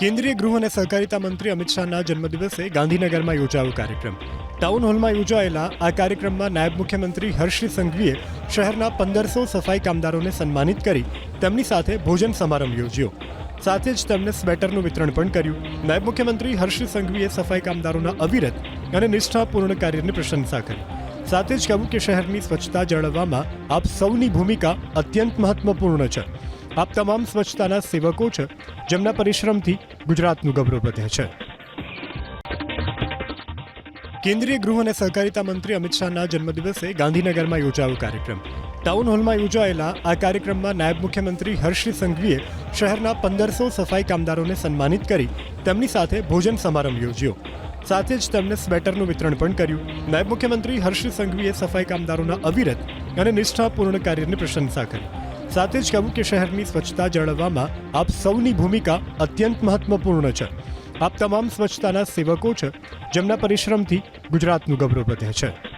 કેન્દ્રીય ગૃહ અને સહકારિતા મંત્રી અમિત શાહના જન્મદિવસે ગાંધીનગરમાં યોજાયો કાર્યક્રમ. ટાઉન હોલમાં યોજાયેલા આ કાર્યક્રમમાં નાયબ મુખ્યમંત્રી હર્ષ સંઘવીએ શહેરના પંદરસો સફાઈ કામદારોને સન્માનિત કરી તેમની સાથે ભોજન સમારંભ યોજ્યો. સાથે જ તેમને સ્વેટરનું વિતરણ પણ કર્યું. નાયબ મુખ્યમંત્રી હર્ષ સંઘવીએ સફાઈ કામદારોના અવિરત અને નિષ્ઠાપૂર્ણ કાર્યની પ્રશંસા કરી. સાથે જ કહ્યું કે શહેરની સ્વચ્છતા જાળવવામાં આપ સૌની ભૂમિકા અત્યંત મહત્વપૂર્ણ છે. આપ તમામ સ્વચ્છતાના સેવકો છે. જેમના પરિશ્રમથી ગુજરાતનું ગૌરવ વધે છે. કેન્દ્રીય ગૃહ અને સહકારિતા મંત્રી અમિત શાહના જન્મદિવસે ગાંધીનગરમાં યોજાયો કાર્યક્રમ. ટાઉન હોલમાં યોજાયેલા આ કાર્યક્રમમાં નાયબ મુખ્યમંત્રી હર્ષ સંઘવીએ શહેરના પંદરસો સફાઈ કામદારોને સન્માનિત કરી તેમની સાથે ભોજન સમારંભ યોજ્યો. સાથે જ તેમને સ્વેટરનું વિતરણ પણ કર્યું. નાયબ મુખ્યમંત્રી હર્ષ સંઘવીએ સફાઈ કામદારોના અવિરત અને નિષ્ઠાપૂર્ણ કાર્યની પ્રશંસા કરી. સાથે જ કહ્યું કે શહેરની સ્વચ્છતા જાળવવામાં આપ સૌની ભૂમિકા અત્યંત મહત્વપૂર્ણ છે. આપ તમામ સ્વચ્છતાના સેવકો છે, જેમના પરિશ્રમથી ગુજરાતનું ગૌરવ વધે છે.